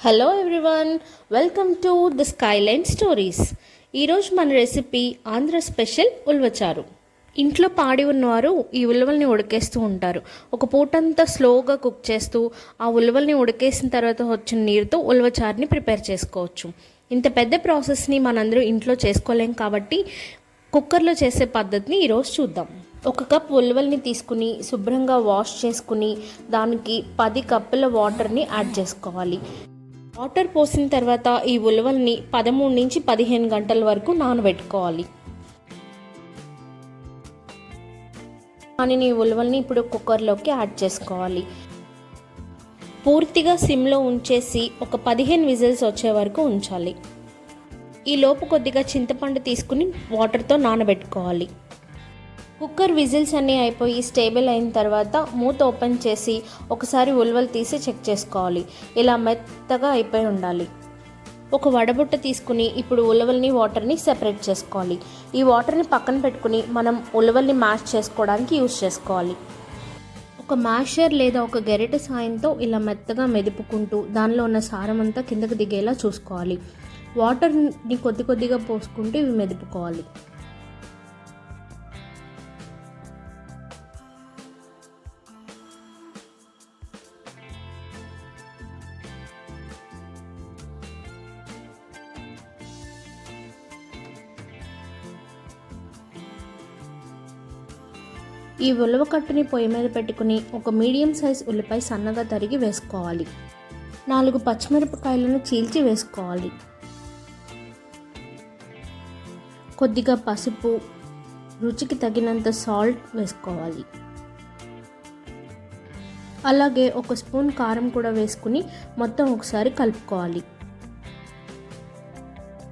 Hello everyone welcome to the skyline stories ఈరోజు మన recipe Andhra special ఉల్వచారు ఇంట్లో పాడి ఉన్నవారు ఈ ఉలవల్ని ఉడికేస్తూ ఉంటారు. ఒక పూటంతా స్లోగా కుక్ చేస్తూ ఆ ఉలవల్ని ఉడికేసిన తర్వాత వచ్చిన నీరుతో ఉలవచారుని ప్రిపేర్ చేసుకోవచ్చు. ఇంత పెద్ద ప్రాసెస్ని మనందరూ ఇంట్లో చేసుకోలేం కాబట్టి కుక్కర్లో చేసే పద్ధతిని ఈరోజు చూద్దాం. ఒక కప్ ఉలవల్ని తీసుకుని శుభ్రంగా వాష్ చేసుకుని దానికి పది కప్పుల వాటర్ని యాడ్ చేసుకోవాలి. వాటర్ పోసిన తర్వాత ఈ ఉలవల్ని పదమూడు నుంచి పదిహేను గంటల వరకు నానబెట్టుకోవాలి. కానీ ఉలవల్ని ఇప్పుడు కుక్కర్లోకి యాడ్ చేసుకోవాలి. పూర్తిగా సిమ్లో ఉంచేసి ఒక పదిహేను విజిల్స్ వచ్చే వరకు ఉంచాలి. ఈ లోపు కొద్దిగా చింతపండు తీసుకుని వాటర్తో నానబెట్టుకోవాలి. కుక్కర్ విజిల్స్ అన్నీ అయిపోయి స్టేబుల్ అయిన తర్వాత మూత ఓపెన్ చేసి ఒకసారి ఉల్వలు తీసి చెక్ చేసుకోవాలి. ఇలా మెత్తగా అయిపోయి ఉండాలి. ఒక వడబుట్ట తీసుకుని ఇప్పుడు ఉలవల్ని వాటర్ని సెపరేట్ చేసుకోవాలి. ఈ వాటర్ని పక్కన పెట్టుకుని మనం ఉలవల్ని మ్యాష్ చేసుకోవడానికి యూస్ చేసుకోవాలి. ఒక మ్యాషర్ లేదా ఒక గెరెట సాయంతో ఇలా మెత్తగా మెదుపుకుంటూ దానిలో ఉన్న సారం అంతా కిందకు దిగేలా చూసుకోవాలి. వాటర్ని కొద్ది కొద్దిగా పోసుకుంటూ ఇవి మెదుపుకోవాలి. ఈ ఉలవ కట్టుని పొయ్యి మీద పెట్టుకుని ఒక మీడియం సైజ్ ఉల్లిపాయ సన్నగా తరిగి వేసుకోవాలి. నాలుగు పచ్చిమిరపకాయలను చీల్చి వేసుకోవాలి. కొద్దిగా పసుపు రుచికి తగినంత సాల్ట్ వేసుకోవాలి. అలాగే ఒక స్పూన్ కారం కూడా వేసుకుని మొత్తం ఒకసారి కలుపుకోవాలి.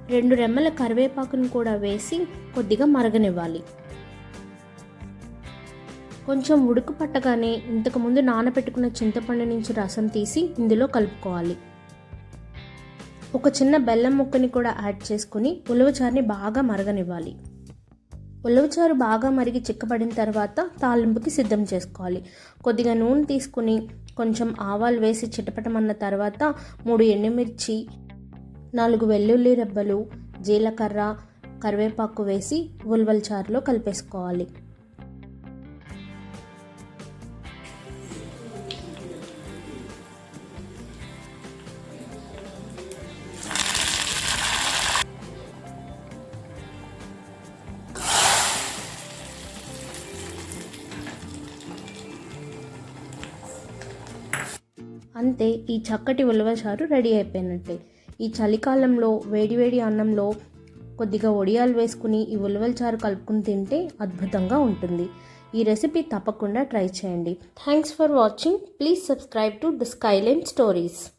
రెండు రెమ్మల కరివేపాకును కూడా వేసి కొద్దిగా మరగనివ్వాలి. కొంచెం ఉడుకు పట్టగానే ఇంతకుముందు నానబెట్టుకున్న చింతపండు నుంచి రసం తీసి ఇందులో కలుపుకోవాలి. ఒక చిన్న బెల్లం ముక్కని కూడా యాడ్ చేసుకుని ఉలవచారుని బాగా మరగనివ్వాలి. ఉలవచారు బాగా మరిగి చిక్కబడిన తర్వాత తాలింపుకి సిద్ధం చేసుకోవాలి. కొద్దిగా నూనె తీసుకుని కొంచెం ఆవాలు వేసి చిటపటమన్న తర్వాత మూడు ఎండుమిర్చి నాలుగు వెల్లుల్లి రెబ్బలు జీలకర్ర కరివేపాకు వేసి ఉల్వల చారులో కలిపేసుకోవాలి. అంతే ఈ చక్కటి ఉలవచారు రెడీ అయిపోయినట్టే. ఈ చలికాలంలో వేడివేడి అన్నంలో కొద్దిగా ఒడియాలు వేసుకుని ఈ ఉలవల చారు కలుపుకుని తింటే అద్భుతంగా ఉంటుంది. ఈ రెసిపీ తప్పకుండా ట్రై చేయండి. Thanks for watching. Please subscribe to the skyline stories.